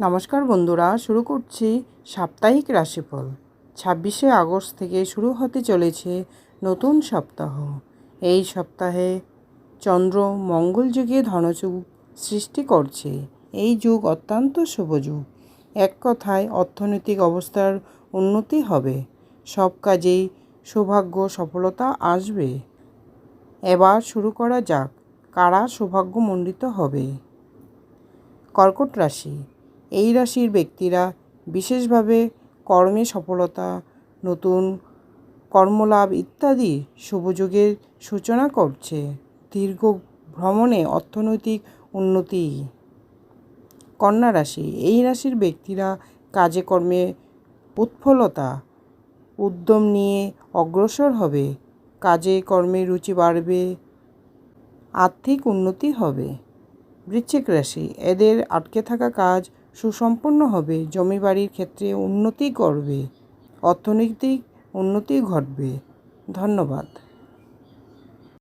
নমস্কার বন্ধুরা, শুরু করছি সাপ্তাহিক রাশিফল। ছাব্বিশে আগস্ট থেকে শুরু হতে চলেছে নতুন সপ্তাহ। এই সপ্তাহে চন্দ্র মঙ্গল যুগে ধনযুগ সৃষ্টি করছে। এই যুগ অত্যন্ত শুভ যুগ। এক কথায়, অর্থনৈতিক অবস্থার উন্নতি হবে। সব কাজেই সৌভাগ্য, সফলতা আসবে। এবার শুরু করা যাক। কারা সৌভাগ্যমণ্ডিত হবে? কর্কট রাশি। এই রাশির ব্যক্তিরা বিশেষভাবে কর্মে সফলতা, নতুন কর্মলাভ ইত্যাদি শুভযোগের সূচনা করছে। দীর্ঘ ভ্রমণে অর্থনৈতিক উন্নতি। কন্যা রাশি, এই রাশির ব্যক্তিরা কাজে কর্মে উৎফলতা উদ্যম নিয়ে অগ্রসর হবে। কাজে কর্মে রুচি বাড়বে, আর্থিক উন্নতি হবে। বৃশ্চিক রাশি, এদের আটকে থাকা কাজ সুসম্পন্ন হবে। জমি বাড়ির ক্ষেত্রে উন্নতি করবে অর্থনৈতিক উন্নতি ঘটবে। ধন্যবাদ।